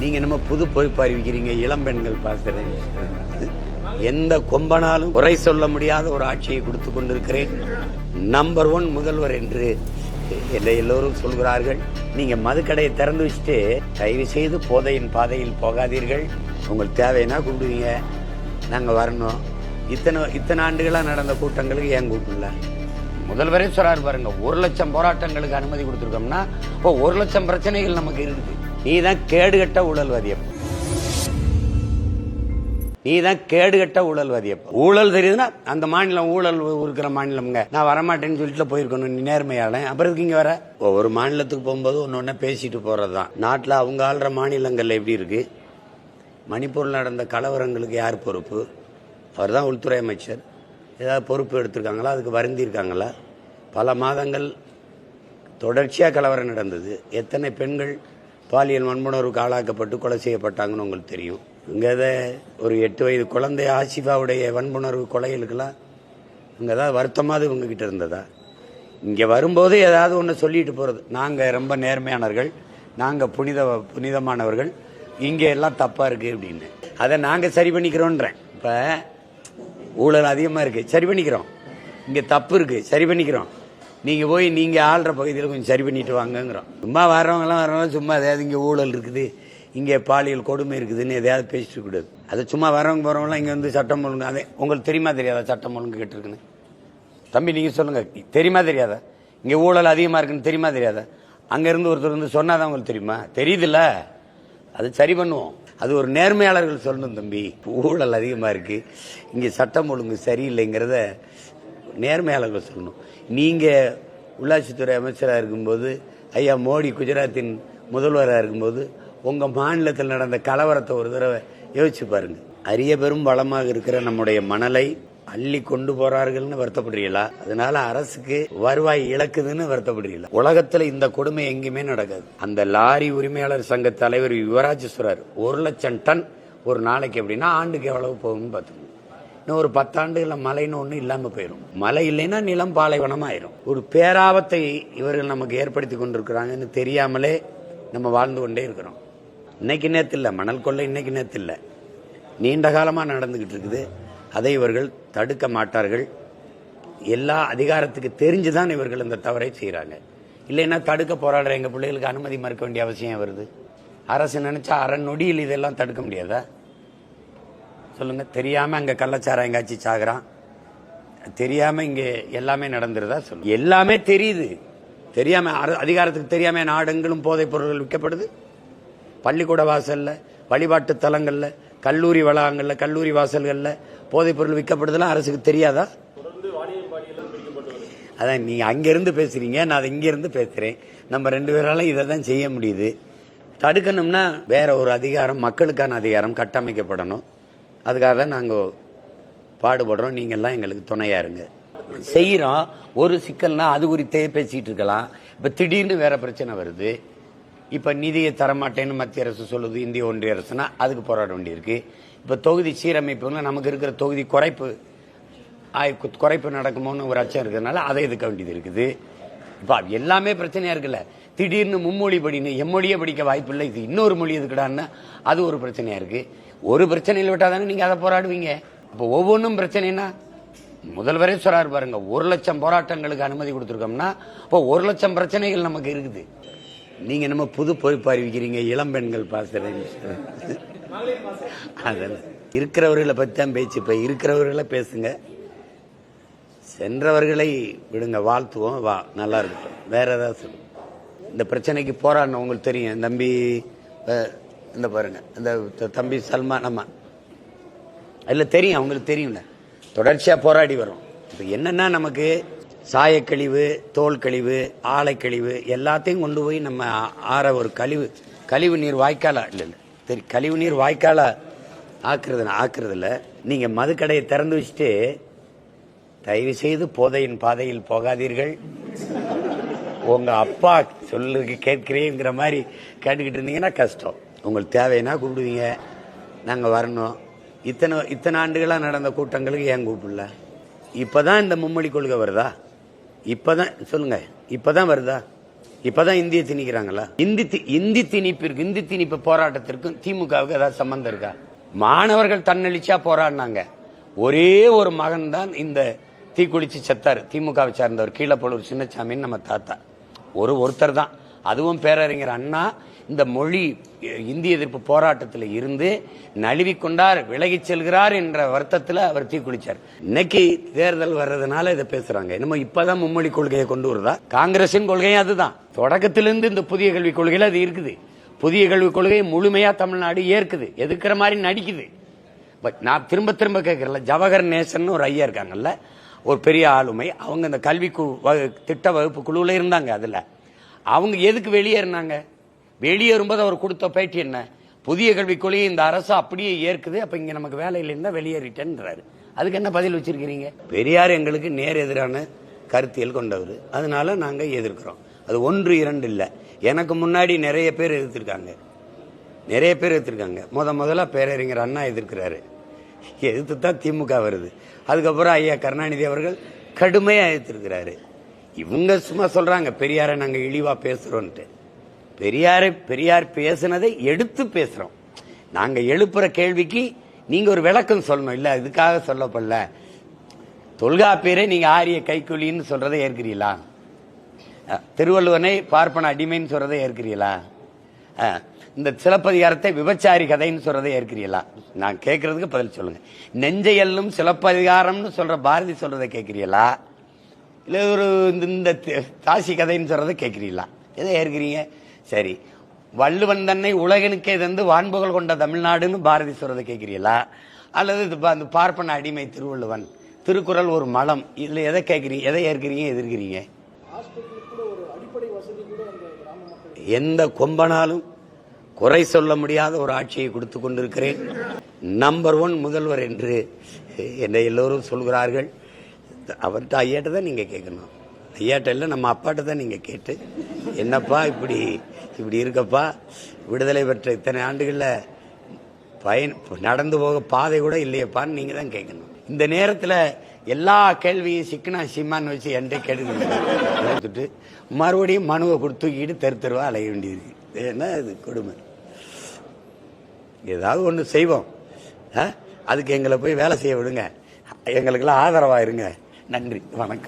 நீங்க நம்ம புது பொறுப்பு அறிவிக்கிறீங்க இளம்பெண்கள் பெண்கள் எந்த கொம்பனாலும் குறை சொல்ல முடியாத ஒரு ஆட்சியை கொடுத்து கொண்டிருக்கிறேன். நம்பர் ஒன் முதல்வர் என்று என்னை எல்லோரும் சொல்கிறார்கள். நீங்க மதுக்கடையை திறந்து வச்சுட்டு தயவு செய்து போதையின் பாதையில் போகாதீர்கள். உங்களுக்கு தேவைன்னா கூப்பிடுவீங்க? நாங்க வரணும். இத்தனை இத்தனை ஆண்டுகளாக நடந்த கூட்டங்களுக்கு ஏன் கூப்பிடல? முதல்வரே சொல்றாரு பாருங்க ஒரு லட்சம் போராட்டங்களுக்கு அனுமதி கொடுத்துருக்கோம்னா இப்போ ஒரு லட்சம் பிரச்சனைகள் நமக்கு இருக்குது. நீ தான் கேடுகட்ட ஊழல்வாதியம் நீ தான் கேடுகட்ட கட்ட ஊழல் தெரியுதுன்னா அந்த மாநிலம் ஊழல் இருக்கிற மாநிலம்ங்க. நான் வரமாட்டேன்னு சொல்லிட்டு போயிருக்கணும் நீ நேர்மையால. அப்புறம் எதுக்கு இங்க வர? ஒவ்வொரு மாநிலத்துக்கு போகும்போது ஒன்று ஒன்று பேசிட்டு போறதுதான். நாட்டில் அவங்க ஆள்ற மாநிலங்கள்ல எப்படி இருக்கு? மணிப்பூரில் நடந்த கலவரங்களுக்கு யார் பொறுப்பு? அவர் தான் உள்துறை அமைச்சர். ஏதாவது பொறுப்பு எடுத்திருக்காங்களா? அதுக்கு வருந்திருக்காங்களா பல மாதங்கள் தொடர்ச்சியாக கலவரம் நடந்தது. எத்தனை பெண்கள் பாலியல் வன்புணர்வுக்கு ஆளாக்கப்பட்டு கொலை செய்யப்பட்டாங்கன்னு உங்களுக்கு தெரியும். இங்கே ஒரு எட்டு வயது குழந்தை ஆசிஃபாவுடைய வன்புணர்வு கொலைகளுக்கெல்லாம் இங்கே ஏதாவது வருத்தமாவது இவங்ககிட்ட இருந்ததா? இங்கே வரும்போது ஏதாவது ஒன்று சொல்லிட்டு போகிறது நாங்கள் ரொம்ப நேர்மையானவர்கள் நாங்கள் புனித புனிதமானவர்கள் இங்கே எல்லாம் தப்பாக இருக்குது அப்படின்னு. அதை நாங்கள் சரி பண்ணிக்கிறோன்றேன். இப்போ ஊழல் அதிகமாக இருக்குது சரி பண்ணிக்கிறோம். இங்கே தப்பு இருக்குது சரி பண்ணிக்கிறோம். நீங்கள் போய் நீங்கள் ஆள்ற பகுதியில் கொஞ்சம் சரி பண்ணிட்டு வாங்கங்கிறோம். சும்மா வர்றவங்கலாம் வர்றவங்க சும்மா ஏதாவது இங்கே ஊழல் இருக்குது இங்கே பாலியல் கொடுமை இருக்குதுன்னு எதையாவது பேசிட்டு கூடாது. அது சும்மா வரவங்க போகிறவங்களாம் இங்கே வந்து சட்டம் ஒழுங்கு அதே உங்களுக்கு தெரியுமா தெரியாதா சட்டம் ஒழுங்கு கேட்டிருக்குன்னு? தம்பி நீங்கள் சொல்லுங்க. தெரியுமா தெரியாதா? இங்கே ஊழல் அதிகமாக இருக்குன்னு தெரியுமா தெரியாதா? அங்கேருந்து ஒருத்தர் வந்து சொன்னாதான் உங்களுக்கு தெரியுமா? தெரியுதுல்ல. அது சரி பண்ணுவோம். அது ஒரு நேர்மையாளர்கள் சொல்லணும் தம்பி. ஊழல் அதிகமாக இருக்குது இங்கே சட்டம் ஒழுங்கு சரியில்லைங்கிறத நேர்மையாளர்கள் சொல்லணும். நீங்கள் உள்ளாட்சித்துறை அமைச்சராக இருக்கும்போது ஐயா மோடி குஜராத்தின் முதல்வராக இருக்கும்போது உங்கள் மாநிலத்தில் நடந்த கலவரத்தை ஒரு தடவை யோசிச்சு பாருங்க. அரிய பெரும் வளமாக இருக்கிற நம்முடைய மணலை அள்ளி கொண்டு போறார்கள்னு வருத்தப்படுறீங்களா? அதனால அரசுக்கு வருவாய் இழக்குதுன்னு வருத்தப்படுறீங்களா? உலகத்துல இந்த கொடுமை எங்கேயுமே நடக்காது. அந்த லாரி உரிமையாளர் சங்க தலைவர் யுவராஜ் சொல்றாரு ஒரு லட்சம் டன் ஒரு நாளைக்கு அப்படின்னா ஆண்டுக்கு எவ்வளவு போகும்னு பார்த்துக்கணும் இன்னும் ஒரு பத்தாண்டுகளில் மலைன்னு ஒன்று இல்லாமல் போயிடும் மழை இல்லைன்னா நிலம் பாலைவனமாக ஆயிரும் ஒரு பேராபத்தை இவர்கள் நமக்கு ஏற்படுத்தி கொண்டிருக்கிறாங்கன்னு தெரியாமலே நம்ம வாழ்ந்து கொண்டே இருக்கிறோம். இன்னைக்கு நேற்று இல்லை மணல் கொள்ளை இன்னைக்கு நேற்று இல்லை நீண்ட காலமாக நடந்துக்கிட்டு இருக்குது. அதை இவர்கள் தடுக்க மாட்டார்கள். எல்லா அதிகாரத்துக்கு தெரிஞ்சு தான் இவர்கள் இந்த தவறை செய்கிறாங்க இல்லைன்னா தடுக்க போராடுற எங்கள் பிள்ளைகளுக்கு அனுமதி மறுக்க வேண்டிய அவசியம் வருது? அரசு நினச்சா அரை நொடியில் இதெல்லாம் தடுக்க முடியாதா? சொல்லுங்கள் தெரியாமல் அங்கே கள்ளச்சாரம் எங்காச்சும் சாகுறான்? தெரியாமல் இங்கே எல்லாமே நடந்துருதா? சொல்லு எல்லாமே தெரியுது. தெரியாமல் அர- அதிகாரத்துக்கு தெரியாமல் நாடெங்கிலும் போதைப் பொருட்கள் விற்கப்படுது. பள்ளிக்கூட வாசலில் வழிபாட்டு தலங்களில் கல்லூரி வளாகங்களில் கல்லூரி வாசல்களில் போதைப் பொருள் விற்கப்படுதெல்லாம் அரசுக்கு தெரியாதா? அதான் நீங்கள் அங்கேருந்து பேசுகிறீங்க நான் அதை இங்கேருந்து பேசுகிறேன் நம்ம ரெண்டு பேராலும் இதை தான் செய்ய முடியுது. தடுக்கணும்னா வேற ஒரு அதிகாரம் மக்களுக்கான அதிகாரம் கட்டமைக்கப்படணும். அதுக்காக தான் நாங்கள் பாடுபடுறோம். நீங்கள்லாம் எங்களுக்கு துணையா இருங்க. செய்கிறோம் ஒரு சிக்கல்னா அது குறித்தே பேசிகிட்டு இருக்கலாம். இப்போ திடீர்னு வேறு பிரச்சனை வருது. இப்போ நிதியை தரமாட்டேன்னு மத்திய அரசு சொல்லுது. இந்திய ஒன்றிய அரசுனா அதுக்கு போராட வேண்டியிருக்கு. இப்போ தொகுதி சீரமைப்புல நமக்கு இருக்கிற தொகுதி குறைப்பு ஆய் குறைப்பு நடக்குமோன்னு ஒரு அச்சம் இருக்கிறதுனால அதை எதுக்க வேண்டியது இருக்குது. இப்போ எல்லாமே பிரச்சனையாக இருக்குல்ல. திடீர்னு மும்மொழி படின்னு எம்மொழியே படிக்க வாய்ப்பு இல்லை இது இன்னொரு மொழி எதுக்குடான்னா அது ஒரு பிரச்சனையாக இருக்குது ஒரு பிரச்சனையில் விட்டால் தானே நீங்கள் அதை போராடுவீங்க? அப்போ ஒவ்வொன்றும் பிரச்சனைனா முதல்வரே சொல்கிறார் பாருங்க ஒரு லட்சம் போராட்டங்களுக்கு அனுமதி கொடுத்துருக்கோம்னா இப்போ ஒரு லட்சம் பிரச்சனைகள் நமக்கு இருக்குது. நீங்கள் நம்ம புது பொறுப்பு அறிவிக்கிறீங்க இளம் பெண்கள் பாசுறேன் அதெல்லாம். இருக்கிறவர்களை பற்றி தான் பேச்சு இப்போ இருக்கிறவர்களை பேசுங்க. சென்றவர்களை விடுங்க வாழ்த்துவோம் வா நல்லா இருக்கட்டும் வேற ஏதாவது சொல்லுங்க. இந்த பிரச்சனைக்கு போராடணும் உங்களுக்கு தெரியும் தம்பி இந்த பாருங்க இந்த தம்பி சல்மான் அம்மா அதில் தெரியும் அவங்களுக்கு தெரியும்ல. தொடர்ச்சியாக போராடி வரும் இப்போ என்னென்னா நமக்கு சாயக்கழிவு தோல் கழிவு ஆலைக்கழிவு எல்லாத்தையும் கொண்டு போய் நம்ம ஆற ஒரு கழிவு கழிவு நீர் வாய்க்காலா? இல்லை இல்லை. சரி கழிவு நீர் வாய்க்காலா ஆக்குறது ஆக்குறதுல நீங்கள் மதுக்கடையை திறந்து வச்சுட்டு தயவு செய்து போதையின் பாதையில் போகாதீர்கள். உங்கள் அப்பா சொல்லுக்கு கேட்கிறேங்கிற மாதிரி கேட்டுக்கிட்டு இருந்தீங்கன்னா கஷ்டம். உங்களுக்கு தேவைன்னா கூப்பிடுவீங்க. நாங்கள் வரணும். இத்தனை இத்தனை ஆண்டுகளாக நடந்த கூட்டங்களுக்கு ஏன் கூப்பிடல? இப்பதான் இந்த மும்மொழி கொள்கை வருதா? இப்போ தான் சொல்லுங்கள் இப்போ தான் வருதா? இப்போ தான் இந்திய திணிக்கிறாங்களா? இந்தி தி- இந்தி திணிப்பிற்கு இந்தி திணிப்பு போராட்டத்திற்கும் திமுகவுக்கு ஏதாவது சம்மந்தம் இருக்கா? மாணவர்கள் தன்னெழுச்சியா போராடினாங்க. ஒரே ஒரு மகன் தான் இந்த தீக்குளிச்சு செத்தார். திமுகவை சார்ந்தவர் கீழப்பொழுர் சின்னசாமின்னு நம்ம தாத்தா. ஒரு ஒருத்தர் தான். அதுவும் பேரறிஞர் அண்ணா இந்த மொழி இந்திய எதிர்ப்பு போராட்டத்தில் இருந்து நழுவிக்கொண்டார் விலகிச் செல்கிறார் என்ற வருத்தத்தில் அவர் தீக்குளிச்சார் இன்னைக்கு தேர்தல் வர்றதுனால இதை பேசுறாங்க. என்னமோ இப்பதான் மும்மொழி கொள்கையை கொண்டு வருதா? காங்கிரசின் கொள்கையும் அதுதான். தொடக்கத்திலிருந்து இந்த புதிய கல்விக் கொள்கையில் அது இருக்குது. புதிய கல்விக் கொள்கையை முழுமையா தமிழ்நாடு ஏற்குது. எதுக்குற மாதிரி நடிக்குது. பட் நான் திரும்ப திரும்ப கேட்கறல ஜவஹர் நேசன் ஒரு ஐயா இருக்காங்கல்ல ஒரு பெரிய ஆளுமை அவங்க இந்த கல்வி கு- வகு- திட்ட வகுப்பு குழுவில் இருந்தாங்க அதில். அவங்க எதுக்கு வெளியேறினாங்க? வெளியேறும்போது அவர் கொடுத்த பேட்டி என்ன? புதிய கல்விக் கொள்கையை இந்த அரசு அப்படியே ஏற்குது அப்ப இங்க நமக்கு வேலையில் இல்லைன்னா வெளியேறிட்டேன்றாரு. அதுக்கு என்ன பதில் வச்சிருக்கிறீங்க? பெரியார் எங்களுக்கு நேர் எதிரான கருத்தியல் கொண்டவர். அதனால நாங்க எதிர்க்கிறோம். அது ஒன்று இரண்டு இல்லை. எனக்கு முன்னாடி நிறைய பேர் எதிர்த்திருக்காங்க. நிறைய பேர் எதிர்த்திருக்காங்க. முத முதல்ல பேரறிஞர் அண்ணா எதிர்க்கிறாரு. எதிர்த்து தான் திமுக வருது. அதுக்கப்புறம் ஐயா கருணாநிதி அவர்கள் கடுமையாக எதிர்த்திருக்கிறாரு. இவங்க சும்மா சொல்றாங்க பெரியாரை நாங்கள் இழிவா பேசுகிறோன்ட்டு பெரியாரை பெரியார் பேசுனதை எடுத்து பேசுறோம். நாங்க எழுப்புற கேள்விக்கு நீங்க ஒரு விளக்கம் சொல்லணும். இல்ல இதுக்காக சொல்லப்படல. தொல்காப்பியரை நீங்க ஆரிய கைக்கூலின்னு சொல்றதை ஏற்கிறீங்களா திருவள்ளுவனை பார்ப்பன அடிமைன்னு சொல்றதை ஏற்கிறீங்களா இந்த சிலப்பதிகாரத்தை விபச்சாரி கதைன்னு சொல்றதை ஏற்கிறீங்களா நான் கேட்கறதுக்கு பதில் சொல்லுங்க. நெஞ்சையல்லும் சிலப்பதிகாரம்னு சொல்ற பாரதி சொல்றதை கேட்கிறீங்களா இல்ல ஒரு இந்த- இந்த தி- தாசி கதைன்னு சொல்றதை கேட்கிறீங்களா எதை ஏற்கிறீங்க? சரி. வள்ளுவன் தன்னை உலகனுக்கே தந்து வான்புகள் கொண்ட தமிழ்நாடுன்னு பாரதி சொல்றதை கேட்குறீங்களா அல்லது இது அந்த பார்ப்பன அடிமை திருவள்ளுவன் திருக்குறள் ஒரு மலம் இதில் எதை கேட்குறீங்க எதை ஏற்கிறீங்க எதிர்க்கிறீங்க? எந்த கொம்பனாலும் குறை சொல்ல முடியாத ஒரு ஆட்சியை கொடுத்து கொண்டிருக்கிறேன். நம்பர் ஒன் முதல்வர் என்று என்னை எல்லோரும் சொல்கிறார்கள். அவர்கிட்ட ஐயாட்ட தான் நீங்கள் கேட்கணும். ஐயாட்ட இல்லை நம்ம அப்பாட்ட தான் நீங்கள் கேட்டு என்னப்பா இப்படி இப்படி இருக்கப்பா? விடுதலை பெற்ற இத்தனை ஆண்டுகளில் பயன் நடந்து போக பாதை கூட இல்லையப்பான்னு நீங்கள் தான் கேட்கணும். இந்த நேரத்தில் எல்லா கேள்வியும் சிக்கனா சிம்மான்னு வச்சு என்கிட்ட கேட்டுக்கிட்டு மறுபடியும் மனுவை கொடுத்து தூக்கிட்டு தெரு தெருவாக அலைய வேண்டியது ஏன்னா இது கொடுமை. ஏதாவது ஒன்று செய்வோம். ஆ? அதுக்கு எங்களை போய் வேலை செய்ய விடுங்க. எங்களுக்கெல்லாம் ஆதரவாக இருங்க. நன்றி. வணக்கம்.